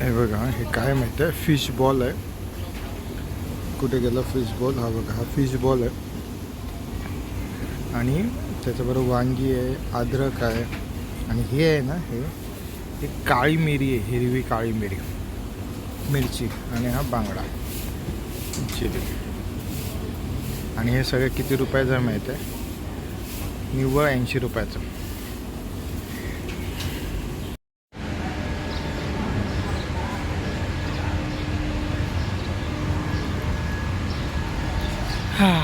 हे बघा हे काय माहिती आहे? फिश बॉल आहे. कुठे गेला फिश बॉल हा बघा हा फिश बॉल आहे. आणि त्याच्याबरोबर वांगी आहे अद्रक आहे. आणि हे आहे ना हे हे काळी मिरी आहे हिरवी काळी मिरी. मिरची आणि हा बांगडा. चिली. आणि हे सगळं किती रुपयाचं माहीत आहे? निव्वळ ऐंशी रुपयाचं. हां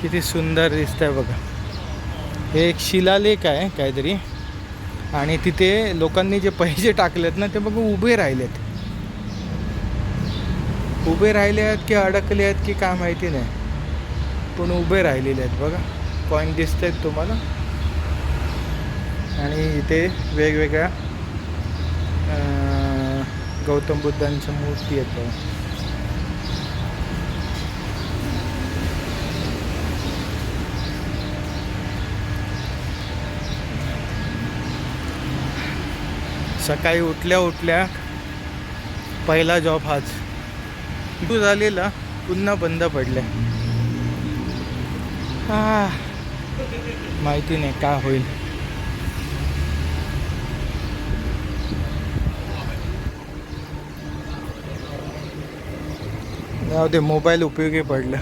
किती सुंदर दिसतंय बघा. हे एक शिलालेख आहे काहीतरी. आणि तिथे लोकांनी जे पैसे टाकलेत ना ते बघा उभे राहिलेत. उभे राहिले आहेत की अडकले आहेत की काय माहिती नाही. पण उभे राहिलेले आहेत बघा. कॉईन दिसत आहेत तुम्हाला. आणि इथे वेगवेगळ्या गौतम बुद्धांच्या मूर्ती आहेत सकाळी उठल्या उठल्या पहिला जॉब हाच. तू झालेला पुन्हा बंद पडल्या. माहिती नाही काय होईल. जाऊ दे मोबाईल उपयोगी पडला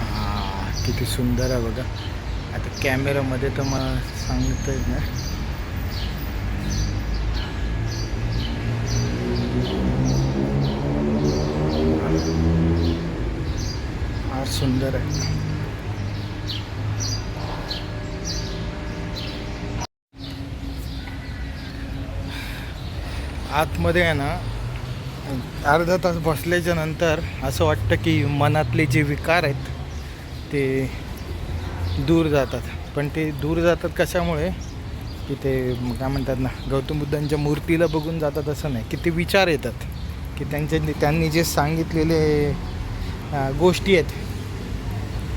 हा किती सुंदर आहे बघा. आता कॅमेरामध्ये तर मला सांगता येत नाही. फार सुंदर आहे. आतमध्ये आहे ना अर्धा तास बसल्याच्या नंतर असं वाटतं की मनातले जे विकार आहेत ते दूर जातात. पण ते दूर जातात कशामुळे? की ते काय म्हणतात ना गौतम बुद्धांच्या मूर्तीला बघून जातात असं नाही. की ते विचार येतात की त्यांच्या त्यांनी जे सांगितलेले गोष्टी आहेत.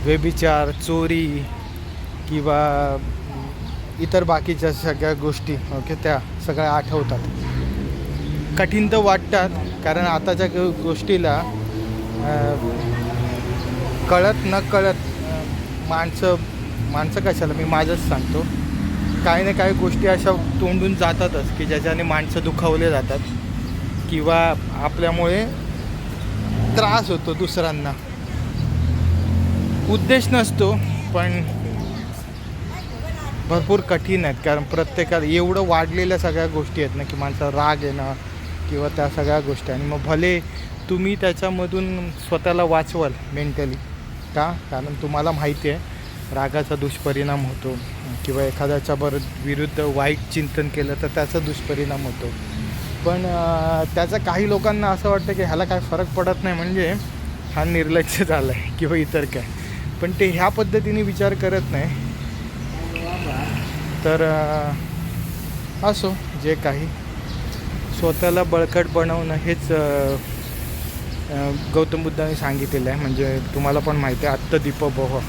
व्यभिचार चोरी किंवा इतर बाकीच्या सगळ्या गोष्टी ओके त्या सगळ्या आठवतात. कठीण तर वाटतात कारण आताच्या गोष्टीला कळत न कळत माणसं माणसं कशाला? मी माझंच सांगतो. काही ना काही गोष्टी अशा तोंडून जातातच की ज्याच्याने माणसं दुखावले जातात किंवा आपल्यामुळे त्रास होतो दुसऱ्यांना. उद्देश नसतो पण भरपूर कठीण आहेत. कारण प्रत्येकाला एवढं वाढलेल्या सगळ्या गोष्टी आहेत ना की माणसाला राग येणं किंवा त्या सगळ्या गोष्टी. आणि मग भले तुम्ही त्याच्यामधून स्वतःला वाचवाल मेंटली का कारण तुम्हाला माहिती आहे रागाचा दुष्परिणाम होतो. किंवा एखाद्याच्या बर विरुद्ध वाईट चिंतन केलं तर त्याचा दुष्परिणाम होतो. पण त्याचा काही लोकांना असं वाटतं की ह्याला काय फरक पडत नाही म्हणजे हा निर्लक्ष झाला आहे किंवा इतर काय. पण ते ह्या पद्धतीने विचार करत नाही. तर असो जे काही. स्वतःला बळकट बनवणं हेच गौतम बुद्धाने सांगितलेलं आहे म्हणजे तुम्हाला पण माहिती आहे आत्तदीप बह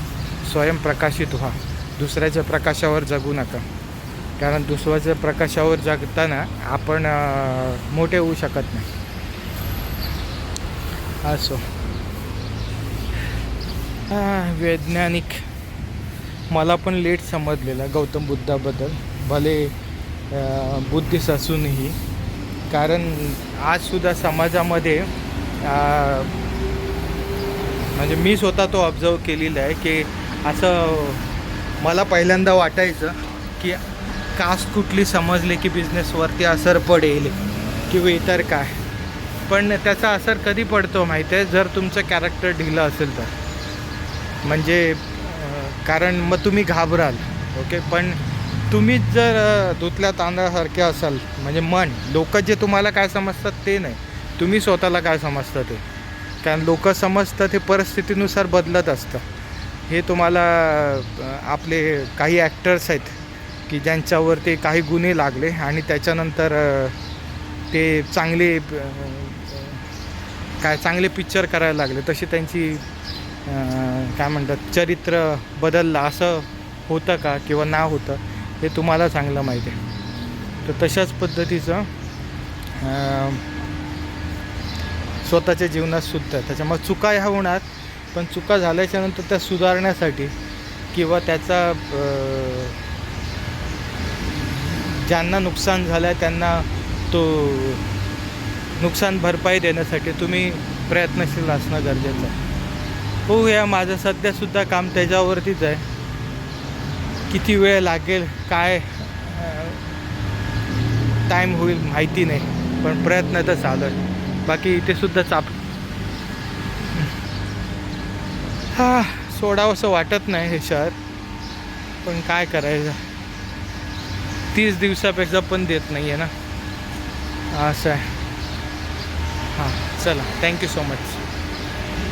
स्वयंप्रकाशित व्हा. दुसऱ्याच्या प्रकाशावर जगू नका. कारण दुसऱ्याच्या प्रकाशावर जगताना आपण मोठे होऊ शकत नाही. असो. वैज्ञानिक मला पण लेट समजलेलं गौतम बुद्धाबद्दल. भले बुद्धिस्ट असूनही कारण आजसुद्धा समाजामध्ये म्हणजे मी स्वतः तो ऑब्झर्व केलेला आहे की असं मला पहिल्यांदा वाटायचं की कास्ट कुठली समजले की बिझनेसवरती असर पडेल किंवा इतर काय. पण त्याचा असर कधी पडतो माहिती आहे? जर तुमचं कॅरेक्टर ढिलं असेल तर. म्हणजे कारण मग तुम्ही घाबराल ओके पण तुम्हीच जर धुतल्या तांदळासारखे असाल म्हणजे मन लोक जे तुम्हाला काय समजतात ते नाही. तुम्ही स्वतःला काय समजता ते? कारण लोक समजतं ते परिस्थितीनुसार बदलत असतं. हे तुम्हाला आपले काही ॲक्टर्स आहेत की ज्यांच्यावरती काही गुन्हे लागले आणि त्याच्यानंतर ते चांगले काय चांगले पिक्चर करायला लागले तशी त्यांची काय म्हणतात चरित्र बदललं असं होतं का किंवा ना होतं हे तुम्हाला चांगलं माहिती आहे. तर तशाच पद्धतीचं स्वतःच्या जीवनात सुद्धा. त्याच्यामुळे चुका ह्या होणार पण चुका झाल्याच्यानंतर त्या सुधारण्यासाठी किंवा त्याचा ज्यांना नुकसान झालं आहे त्यांना तो नुकसान भरपाई देण्यासाठी तुम्ही प्रयत्नशील असणं गरजेचं आहे. हो या माझं सध्यासुद्धा काम त्याच्यावरतीच आहे. किती वेळ लागेल काय टाईम होईल माहिती नाही पण प्रयत्न तर चालू आहे. बाकी इथे सुद्धा चाप. हा सोडावंसं वाटत नाही हे शहर. पण काय करायचं? तीस दिवसापेक्षा पण देत नाही आहे ना. असं आहे. हां चला. Thank you so much